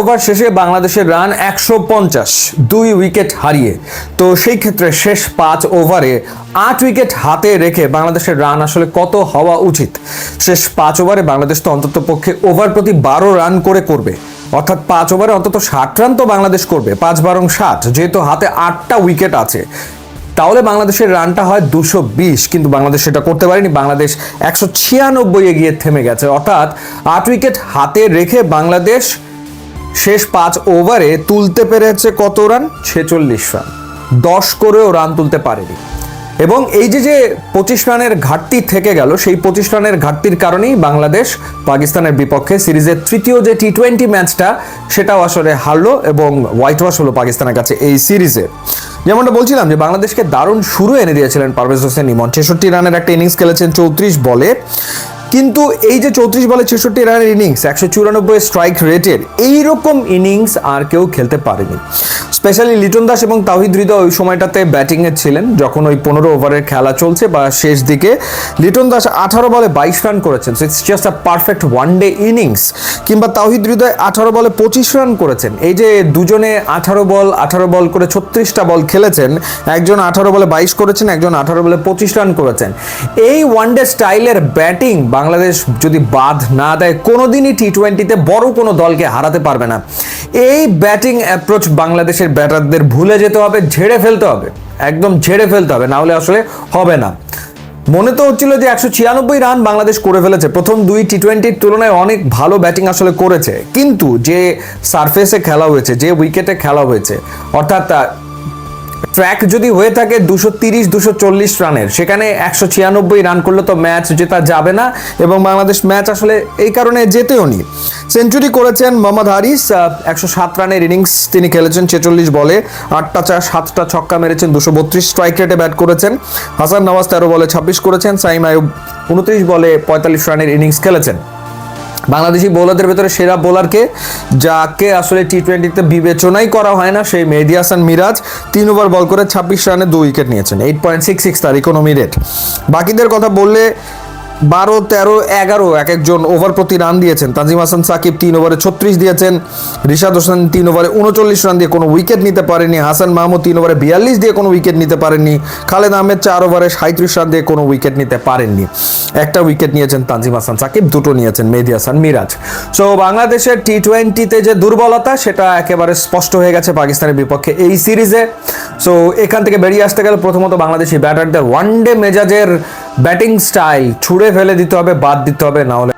Over শেষে বাংলাদেশের run একশো পঞ্চাশ, দুই উইকেট হারিয়ে। তো সেই ক্ষেত্রে শেষ পাঁচ ওভারে আট উইকেট হাতে রেখে বাংলাদেশের রান আসলে কত হওয়া উচিত? শেষ পাঁচ ওভারে বাংলাদেশ তো অন্তত পক্ষে ওভার প্রতি বারো রান করে করবে। অর্থাৎ পাঁচ ওভারে অন্তত ষাট রান তো বাংলাদেশ করবে, পাঁচ বারং ষাট, যেহেতু হাতে আটটা উইকেট আছে। তাহলে বাংলাদেশের রানটা হয় দুশো বিশ, কিন্তু বাংলাদেশ সেটা করতে পারেনি। বাংলাদেশ একশো ছিয়ানব্বই এগিয়ে থেমে গেছে। অর্থাৎ আট উইকেট হাতে রেখে বাংলাদেশ শেষ পাঁচ ওভারে তুলতে পেরেছে কত রান? ছেচল্লিশ রান। দশ করেও রান তুলতে পারেনি। এবং এই যে যে পঁচিশ রানের ঘাটতি থেকে গেল, সেই পঁচিশ রানের ঘাটতির কারণেই বাংলাদেশ পাকিস্তানের বিপক্ষে সিরিজের তৃতীয় যে টি টোয়েন্টি ম্যাচটা, সেটাও আসলে হারলো এবং হোয়াইট ওয়াশ হলো পাকিস্তানের কাছে এই সিরিজে। যেমনটা বলছিলাম যে বাংলাদেশকে দারুণ শুরু এনে দিয়েছিলেন পারভেজ হোসেন ইমন। ছেষট্টি রানের একটা ইনিংস খেলেছেন চৌত্রিশ বলে। কিন্তু এই যে চৌত্রিশ বলে ছেষট্টি রানের ইনিংস, একশো চুরানব্বই স্ট্রাইক রেটের এইরকম ইনিংস আর কেউ খেলতে পারেনি। স্পেশালি লিটন দাস এবং তাহিদ হৃদয় ওই সময়টাতে ব্যাটিংয়ে ছিলেন, যখন ওই পনেরো ওভারের খেলা চলছে বা শেষ দিকে। লিটন দাস আঠারো বলে বাইশ রান করেছেন so it's just a perfect one day innings কিংবা তাহিদ হৃদয় আঠারো বলে পঁচিশ রান করেছেন। এই যে দুজনে আঠারো বল আঠারো বল করে ছত্রিশটা বল খেলেছেন, একজন আঠারো বলে বাইশ করেছেন, একজন আঠারো বলে পঁচিশ রান করেছেন। এই ওয়ান ডে স্টাইলের ব্যাটিং বাংলাদেশ যদি বাদ না দেয়, কোনোদিনই টি টোয়েন্টিতে বড় কোনো দলকে হারাতে পারবে না। এই ব্যাটিং অ্যাপ্রোচ বাংলাদেশের ব্যাটারদের ভুলে যেতে হবে, ঝেড়ে ফেলতে হবে। একদম ঝেড়ে ফেলতে হবে, না হলে আসলে হবে না। মনে তো হচ্ছিল যে একশো ছিয়ানব্বই রান বাংলাদেশ করে ফেলেছে। প্রথম দুই টি টোয়েন্টির তুলনায় অনেক ভালো ব্যাটিং আসলে করেছে। কিন্তু যে সারফেসে খেলা হয়েছে, যে উইকেটে খেলা হয়েছে, অর্থাৎ ট্র্যাক যদি হয়ে থাকে দুশো তিরিশ, দুশো চল্লিশ রানের, সেখানে একশো ছিয়ানব্বই রান করলে তো ম্যাচ জেতা যাবে না এবং বাংলাদেশ ম্যাচ আসলে এই কারণে যেতেও নি সেঞ্চুরি করেছেন মোহাম্মদ হারিস একশো সাত রানের ইনিংস তিনি খেলেছেন, ছেচল্লিশ বলে, আটটা চার, সাতটা ছক্কা মেরেছেন, দুশো বত্রিশ স্ট্রাইক রেটে ব্যাট করেছেন। হাসান নওয়াজ তেরো বলে, ছাব্বিশ করেছেন। সাইম আয়ুব উনত্রিশ বলে, পঁয়তাল্লিশ রানের ইনিংস খেলেছেন। বাংলাদেশি বোলারদের ভেতরে সেরা বোলারকে যাকে আসলে টি টোয়েন্টিতে বিবেচনাই করা হয় না, সেই মেহেদি হাসান মিরাজ তিন ওভার বল করে ছাব্বিশ রানে দু উইকেট নিয়েছেন। এইট পয়েন্ট সিক্স সিক্স তার ইকোনমি রেট বাকিদের কথা বললে বারো, তেরো, এগারো এক একজন ওভার প্রতি রান দিয়েছেন। তাজিম হাসান, সাকিব তিন ওভারে ছত্রিশ দিয়েছেন। রিশাদ হোসেন তিন ওভারে উনচল্লিশ রান দিয়ে কোনো উইকেট নিতে পারেনি। হাসান মাহমুদ তিন ওভারে বিয়াল্লিশ দিয়ে কোনো উইকেট নিতে পারেননি খালেদ আহমেদ চার ওভারে সাঁত্রিশ রান দিয়ে কোনো উইকেট নিতে পারেননি। একটা উইকেট নিয়েছেন তানজিম হাসান, সাকিব দুটো নিয়েছেন মেহেদি হাসান, মিরাজ। সো বাংলাদেশের টি টোয়েন্টিতে যে দুর্বলতা, সেটা একেবারে স্পষ্ট হয়ে গেছে পাকিস্তানের বিপক্ষে এই সিরিজে সো এখান থেকে বেরিয়ে আসতে গেলে প্রথমত বাংলাদেশি ব্যাটারদের ওয়ান ডে মেজাজের ব্যাটিং স্টাইল ছুঁড়ে ফেলে দিতে হবে বাদ দিতে হবে না হলে